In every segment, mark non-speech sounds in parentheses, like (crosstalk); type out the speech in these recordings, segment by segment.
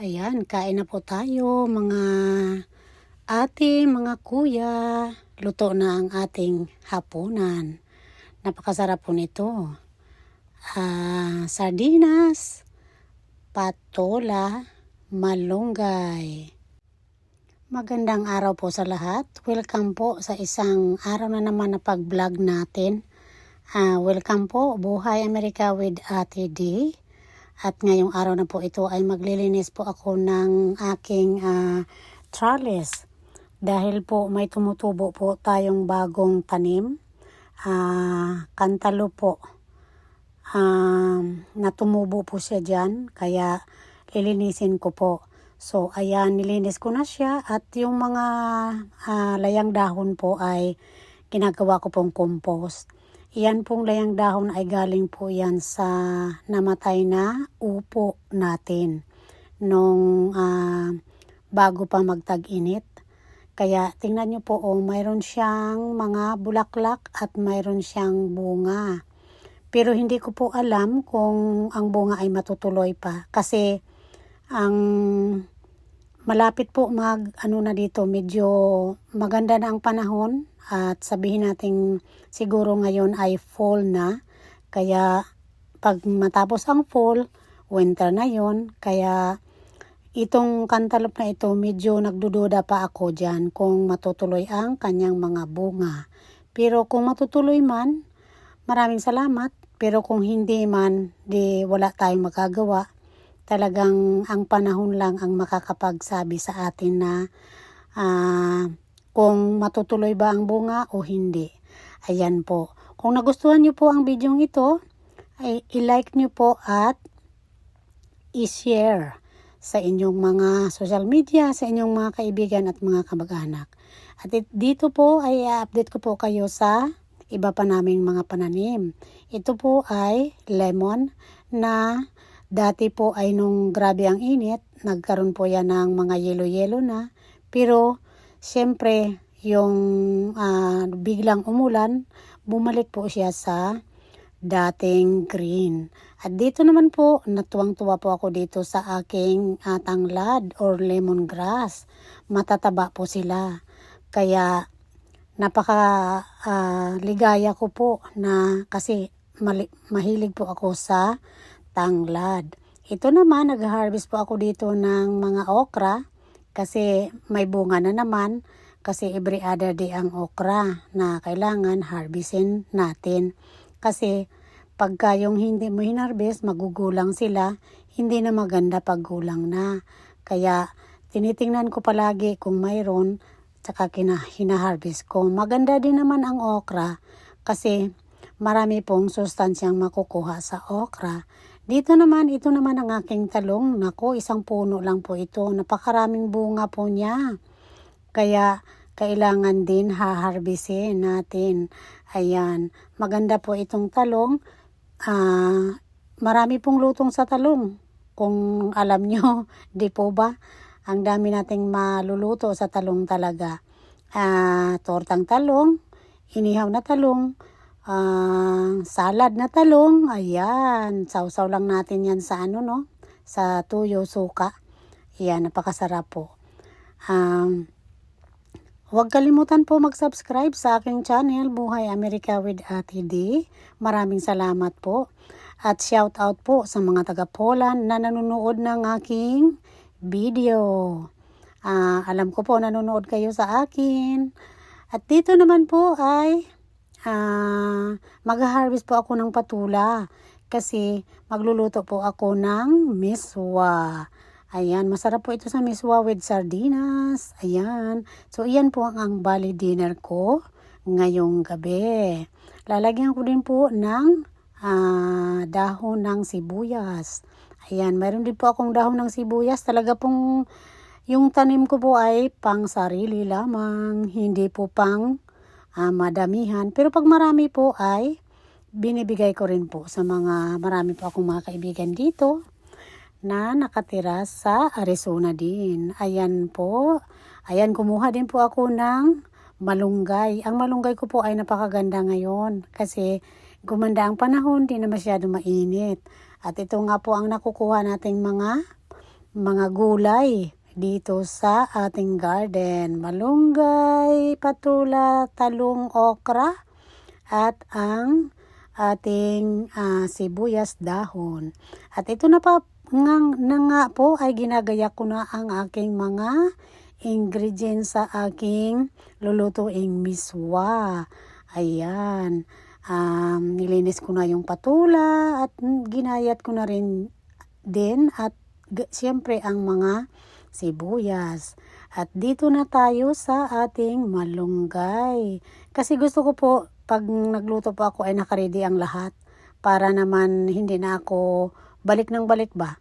Ayan, kain na po tayo mga ate, mga kuya. Luto na ang ating hapunan. Napakasarap po nito. Ah, sardinas, patola, malunggay. Magandang araw po sa lahat. Welcome po sa isang araw na naman na pag-vlog natin. Ah, welcome po, Buhay Amerika with Ate D. At ngayong araw na po ito ay maglilinis po ako ng aking ah, trellis. Dahil po may tumutubo po tayong bagong tanim. Ah, kantalo po. Um, natumubo po siya dyan. Kaya lilinisin ko po. So, ayan, nilinis ko na siya. At yung mga ah, layang dahon po ay ginagawa ko pong compost. Yan pong layang dahon ay galing po yan sa namatay na upo natin nung ah, bago pa magtag-init. Kaya tingnan nyo po, oh, mayroon siyang mga bulaklak at mayroon siyang bunga. Pero hindi ko po alam kung ang bunga ay matutuloy pa. Kasi ang malapit po mag ano na dito, medyo maganda na ang panahon at sabihin natin siguro ngayon ay fall na. Kaya pag matapos ang fall, winter na yon Kaya itong kantalop na ito, medyo nagdududa pa ako dyan kung matutuloy ang kanyang mga bunga. Pero kung matutuloy man, maraming salamat. Pero kung hindi man, di wala tayong magagawa. Talagang ang panahon lang ang makakapagsabi sa atin na ah, kung matutuloy ba ang bunga o hindi. Ayan po. Kung nagustuhan niyo po ang video ito, ay i-like niyo po at i-share sa inyong mga social media, sa inyong mga kaibigan at mga kamag-anak. At it- dito po ay update ko po kayo sa iba pa naming mga pananim. Ito po ay lemon na dati po ay nung grabe ang init, nagkaroon po yan ng mga yelo-yelo na. Pero siyempre yung ah, biglang umulan, bumalik po siya sa dating green. At dito naman po, natuwang-tuwa po ako dito sa aking ah, tanglad or lemongrass. Matataba po sila. Kaya napaka ah, ligaya ko po na kasi mali- mahilig po ako sa tanglad. Ito naman, nag-harvest po ako dito ng mga okra kasi may bunga na naman kasi every other day ang okra na kailangan harvestin natin. Kasi pagka yung hindi mo hinarvest, magugulang sila, hindi na maganda pag gulang na. Kaya tinitingnan ko palagi kung mayroon, tsaka kina, hinaharvest ko. Maganda din naman ang okra kasi marami pong sustansyang makukuha sa okra. Dito naman, ito naman ang aking talong. Nako, isang puno lang po ito. Napakaraming bunga po niya. Kaya, kailangan din haharbisin natin. Ayan. Maganda po itong talong. Ah, marami pong lutong sa talong. Kung alam nyo, (laughs) di po ba? Ang dami nating maluluto sa talong talaga. Ah, tortang talong, inihaw na talong, ah, salad na talong, ayan, sausaw lang natin yan sa ano no, sa tuyo suka. Ayan, napakasarap po. Um, Huwag kalimutan po mag-subscribe sa aking channel, Buhay Amerika with Ate D. Maraming salamat po. At shout out po sa mga taga Poland na nanonood ng aking video. Ah, alam ko po nanonood kayo sa akin. At dito naman po ay ah, mag-harvest po ako ng patula kasi magluluto po ako ng miswa. Ayan, masarap po ito sa miswa with sardinas. Ayan. So, iyan po ang, ang bali dinner ko ngayong gabi. Lalagyan ko din po ng ah, dahon ng sibuyas. Ayan, mayroon din po akong dahon ng sibuyas. Talaga pong yung tanim ko po ay pang sarili lamang, hindi po pang ah, madamihan. Pero pag marami po ay binibigay ko rin po sa mga marami po akong mga kaibigan dito na nakatira sa Arizona din. Ayan po. Ayan, kumuha din po ako ng malunggay. Ang malunggay ko po ay napakaganda ngayon kasi gumanda ang panahon, di na masyado mainit. At ito nga po ang nakukuha nating mga mga gulay dito sa ating garden. Malunggay, patula, talong, okra, at ang ating ah, sibuyas dahon. At ito na pa nga, na nga po ay ginagaya ko na ang aking mga ingredients sa aking lulutuing miswa. Ayan. Um, nilinis ko na yung patula at ginayat ko na rin din at siyempre ang mga sibuyas. At dito na tayo sa ating malunggay. Kasi gusto ko po, pag nagluto po ako ay nakaredy ang lahat. Para naman hindi na ako balik ng balik ba.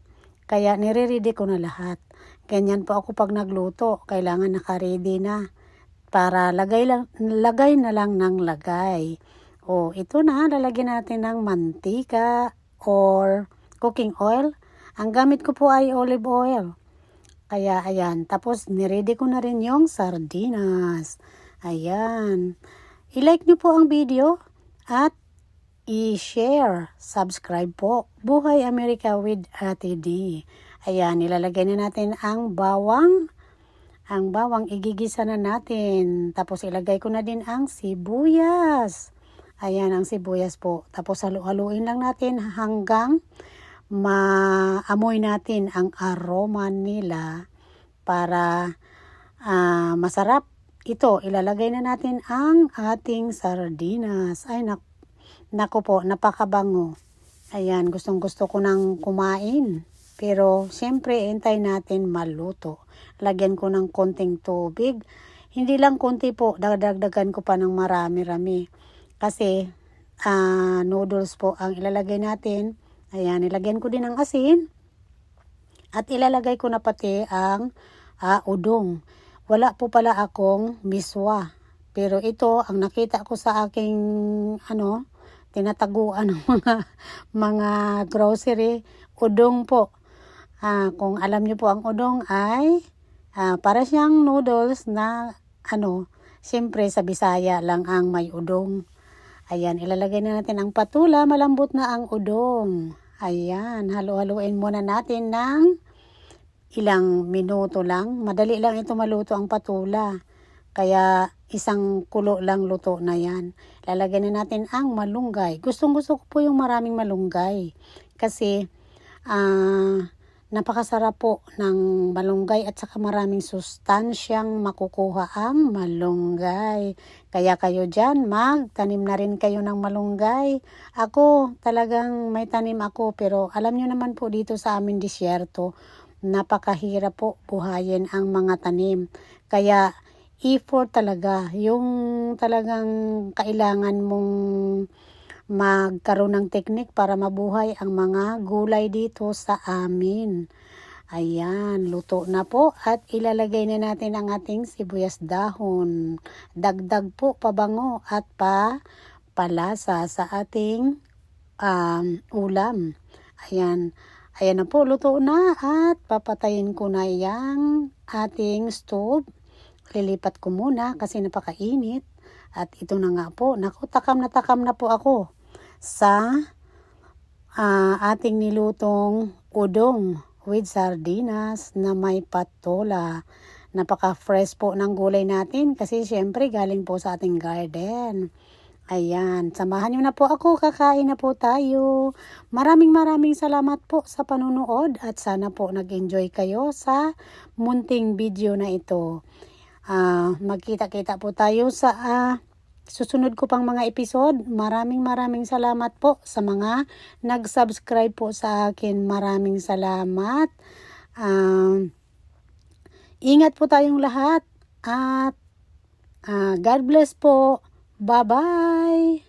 Kaya nire-ready ko na lahat. Ganyan po ako pag nagluto. Kailangan nakaredy na. Para lagay, lang, lagay na lang ng lagay. O, ito na. Lalagyan natin ng mantika or cooking oil. Ang gamit ko po ay olive oil. Kaya ayan, tapos niready ko na rin yung sardinas. Ayan. I-like nyo po ang video at i-share, subscribe po. Buhay Amerika with Ate D. Ayan, nilalagay na natin ang bawang. Ang bawang igigisa na natin. Tapos ilagay ko na din ang sibuyas. Ayan ang sibuyas po. Tapos halu-haluin lang natin hanggang maamoy natin ang aroma nila para ah, masarap. Ito, ilalagay na natin ang ating sardinas. Ay, nak nako po, napakabango. Ayan, gustong gusto ko nang kumain. Pero, siyempre, entay natin maluto. Lagyan ko ng konting tubig. Hindi lang konti po, dagdagan ko pa ng marami-rami. Kasi, ah, noodles po ang ilalagay natin. Ayan, ilagyan ko din ng asin. At ilalagay ko na pati ang ah, udong. Wala po pala akong miswa. Pero ito, ang nakita ko sa aking, ano, tinataguan ng (laughs) mga, mga grocery, udong po. Ah, kung alam niyo po ang udong ay, ah, para siyang noodles na, ano, siyempre sa Bisaya lang ang may udong. Ayan, ilalagay na natin ang patula, malambot na ang udong. Ayan, halo-haloin muna natin ng ilang minuto lang. Madali lang ito maluto ang patula. Kaya isang kulo lang luto na yan. Lalagyan na natin ang malunggay. Gustong gusto ko po yung maraming malunggay. Kasi ah napakasarap po ng malunggay at saka maraming sustansyang makukuha ang malunggay. Kaya kayo dyan, magtanim na rin kayo ng malunggay. Ako, talagang may tanim ako pero alam nyo naman po dito sa amin disyerto, napakahirap po buhayin ang mga tanim. Kaya effort talaga, yung talagang kailangan mong magkaroon ng teknik para mabuhay ang mga gulay dito sa amin. Ayan, luto na po at ilalagay na natin ang ating sibuyas dahon. Dagdag po pabango at pa palasa sa ating um, ulam. Ayan, ayan na po, luto na at papatayin ko na yung ating stove. Lilipat ko muna kasi napakainit. At ito na nga po, naku, takam na takam na po ako sa ah, ating nilutong udong with sardinas na may patola. Napaka-fresh po ng gulay natin kasi syempre galing po sa ating garden. Ayan, samahan niyo na po ako, kakain na po tayo. Maraming maraming salamat po sa panunood at sana po nag-enjoy kayo sa munting video na ito. Ah, magkita-kita po tayo sa ah, susunod ko pang mga episode. Maraming maraming salamat po sa mga nag-subscribe po sa akin. Maraming salamat. Um, ingat po tayong lahat at ah, God bless po. Bye-bye.